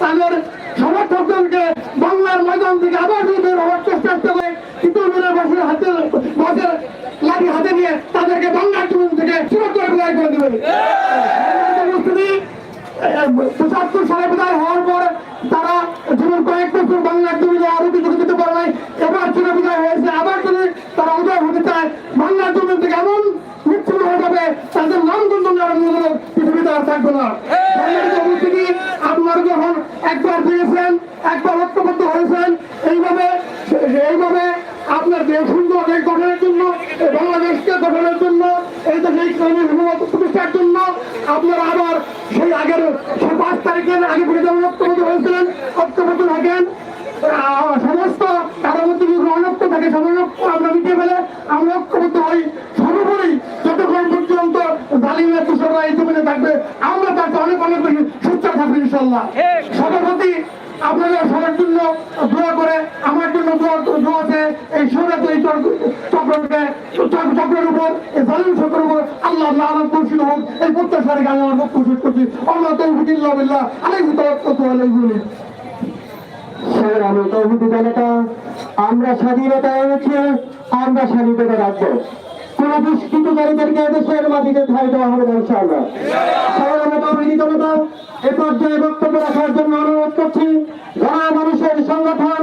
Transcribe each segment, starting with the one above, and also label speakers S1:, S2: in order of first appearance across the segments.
S1: তাদের সমর্থকদেরকে বাংলার ময়দান থেকে আবার বের হওয়ার চেষ্টা করে ইতুলপুরের বাসের হাতে, বাসের লাঠি হাতে নিয়ে তাদেরকে বাংলার জমিন থেকে সুরক্ষা বিদায় করে দেবে। পঁচাত্তর সালে বিদায় হওয়ার পর তারা জীবন কয়েক বছর বাংলার জমিনে আরও কিছু দিতে পারে নাই। এবার ছিল বিদায় হয়েছে, আবার যদি তারা উদয় হতে চায়, বাংলার জমি থেকে এমন বিচ্ছিন্ন হয়ে যাবে তাদের নাম গুঞ্জন পৃথিবীতে আর থাকবে না। আপনার দেশ সুন্দর দেশ গঠনের জন্য এই বাংলাদেশকে গঠনের জন্য এই দেশে ইসলামী হুকুমত প্রতিষ্ঠার জন্য আপনারা আবার সেই আগের সেই পাঁচ তারিখের আগে যেমন ঐক্যবদ্ধ হয়েছিলেন ঐক্যবদ্ধ থাকেন। সমস্ত তাদের মধ্যে যদি অনক্ত থাকে সমনক্ত আমরা মিটিয়ে ফেলে আমরা ঐক্যবদ্ধ হই। সর্বোপরি যতক্ষণ পর্যন্ত জালিমের তুষাররা এই জমিনে থাকবে আমরা তাকে অনেক অনেক বেশি সুচ্চার থাকবে ইনশাল্লাহ সভাপতি আপনাদের সবার জন্য দোয়া করে আমার আছে, এই সৌরাত চক্রকে চক্রের উপর, এই জালিম চক্রের উপর আল্লাহ আল্লাহ আল্লাহ হোক, এই প্রত্যাশারে আমি আমার বক্তব্য শেষ করছি। আল্লাহ তৌফিকিল্লাহ বিল্লাহ। আলাইহি
S2: জনতা আমরা স্বাধীনতা এনেছি, আমরা স্বাধীনতা রাখব। কোন দুষ্কৃতকারীদেরকে দেশের মাটিতে ধাই দেওয়া হবে না, ইনশাআল্লাহ। এ পর্যায়ে বক্তব্য রাখার জন্য অনুরোধ করছি, যারা মানুষের সংগঠন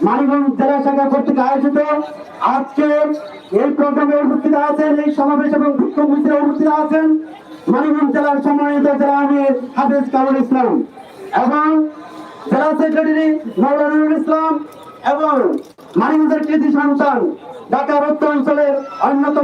S2: মানিগঞ্জ জেলা শাখা কর্তৃক আয়োজিত এই প্রোগ্রামে উপস্থিত আছেন, এই সমাবেশ এবং উপস্থিত আছেন মানিগঞ্জ জেলার সম্মানিত জেলা আমির ইসলাম এবং জেলা সেক্রেটারি মৌলানুল ইসলাম এবং মানিগঞ্জের কৃষি সন্তান ঢাকা উত্তর অঞ্চলের অন্যতম